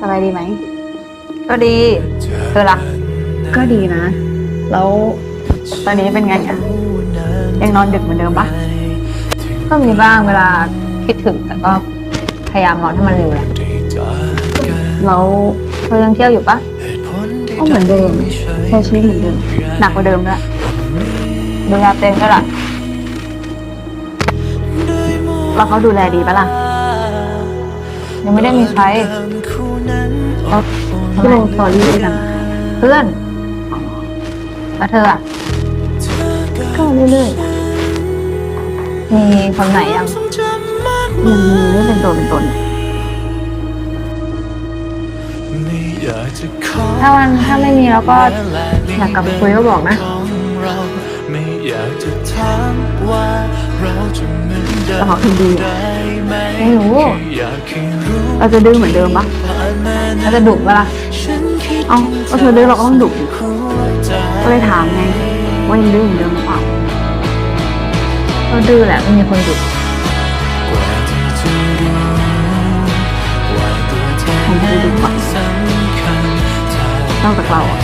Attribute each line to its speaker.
Speaker 1: สบายดีไหม
Speaker 2: ก็ดี เธอละ
Speaker 1: ก็ดีนะ แล้วตอนนี้เป็นไงอะยังนอนดึกเหมือนเดิมปะ
Speaker 2: ก็มีบ้างเวลาคิดถึงแต่ก็พยายามนอนให้มันเร็วแหละ
Speaker 1: แล้ว
Speaker 2: เธอยังเที่ยวอยู่ปะ
Speaker 1: ก็เหมือนเดิมใช้ชีวิตเหมือนเดิมหนักกว่าเดิมด้วย
Speaker 2: ดูแลเต็มก็ล่ะ
Speaker 1: แล้วเขาดูแลดีปะล่ะ
Speaker 2: ยังไม่ได้มีใคร
Speaker 1: แล้วที่ลงสตอรี่ด้วยกัน
Speaker 2: เพื่อนแล้วเธออะ
Speaker 1: ก็เรื่อยๆอะ
Speaker 2: มีคนไหนยัง
Speaker 1: มันมีไม่เป็นตัวเป็นตน
Speaker 2: ถ้าวันถ้าไม่มีแล้วก็อยากกลับไปคุยก็บอกนะ
Speaker 3: ไม่อยากจะถามว่าเราจะเหมือนเดิม ได้ไหม
Speaker 2: ไม่รู้
Speaker 3: แค่อยากให้รู้
Speaker 1: เราจะดื้อเหมือนเดิมปะ
Speaker 3: ผ่านมา
Speaker 2: แล้วจะดุปะล่ะ
Speaker 3: ฉันคิด
Speaker 1: เอ้าก็เธอดื้อเราก็ต้องดุดิ
Speaker 3: หัวใจ
Speaker 1: ก็เลยถามไงว่ายังดื้อเหมือนเดิมหรือเปล่า
Speaker 2: ก็ดื้อแหละไม่มีคนดุ
Speaker 3: กว่าที่จะรู้ว่าตัวเธอ
Speaker 1: ผมจะดูก่อน
Speaker 3: สำคัญถ้าน
Speaker 1: อกจากเราอะ